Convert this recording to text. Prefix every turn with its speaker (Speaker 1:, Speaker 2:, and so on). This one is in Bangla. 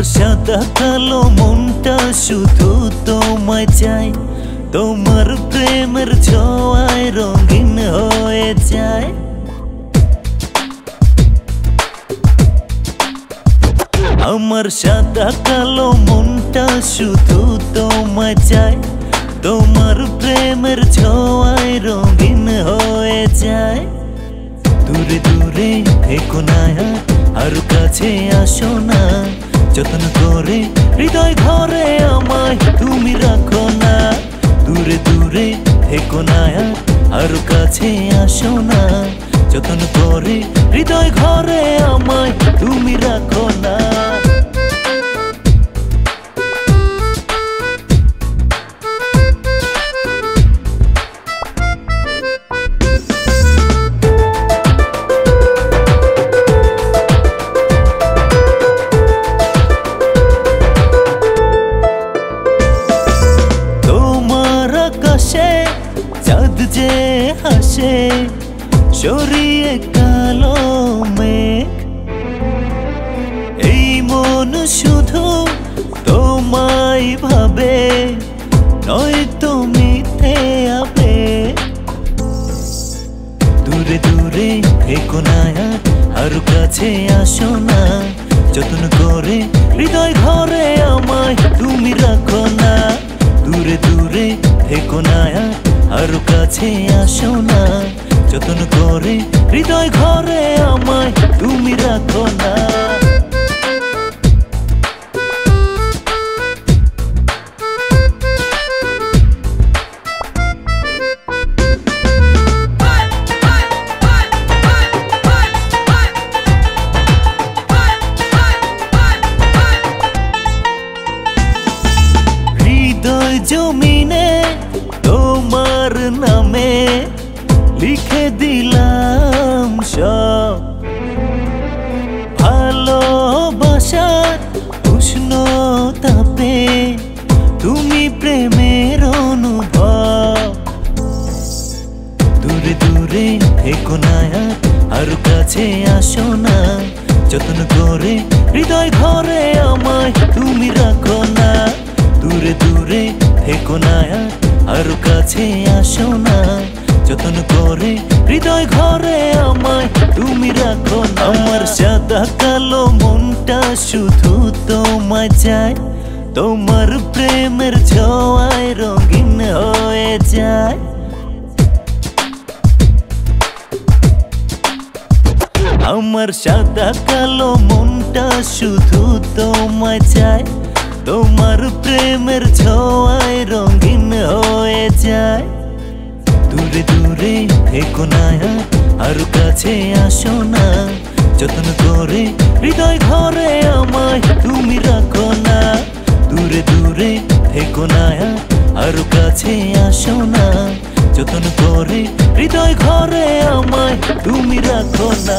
Speaker 1: আমার সাদা কালো মনটা শুধু তোমায় চাই। তোমার প্রেমের ছোঁয়ায় রঙিন হয়ে যায়। আমার সাদা কালো মনটা শুধু তোমায় চাই। তোমার প্রেমের ছোঁয়ায় রঙিন হয়ে যায়। দূরে দূরে এখন না আর কাছে আসো না। যত্ন করে, হৃদয় ঘরে আমায় তুমি রাখো না। দূরে দূরে থেকো না আর কাছে আসো না। যত্ন করে, হৃদয় ঘরে আমায় তুমি রাখো না। সরিয়ে কালো মেঘ। এই মন শুধু তোমায় ভাবে, নয় তুমি দূরে দূরে থেকো আর কাছে আসো না। যত্ন করে হৃদয় ঘরে আমায় তুমি রাখো না। দূরে দূরে থেকো আর কাছে আসো না। যত্ন করে হৃদয় ঘরে আমায় তুমি রাখো না। দিলাম সব। ভালোবাসার উষ্ণ তাপে তুমি প্রেমের অনুভব। দূরে দূরে থেকো না আর কাছে আসো না। যত্ন করে হৃদয় ঘরে আমায় তুমি রাখো না। দূরে দূরে থেকো না আর কাছে আসো না। যত্ন করে হৃদয় ঘরে আমায় তুমি রাখো আমার সাদা কালো মনটা শুধু তোমায় চায়। তোমার প্রেমের ছোঁয়ায় রঙিন হয়ে যায়। আমার সাদা কালো মনটা শুধু তোমায় চায়। তোমার প্রেমের ছোঁয়ায় রঙিন হয়ে যায়। দূরে দূরে থেকো নায়া আর কাছে আসো না। যতন করে হৃদয় ঘরে আমায় তুমি রাখো না। দূরে দূরে থেকো নায়া আর কাছে আসো না। যতন করে হৃদয় ঘরে আমায় তুমি রাখো না।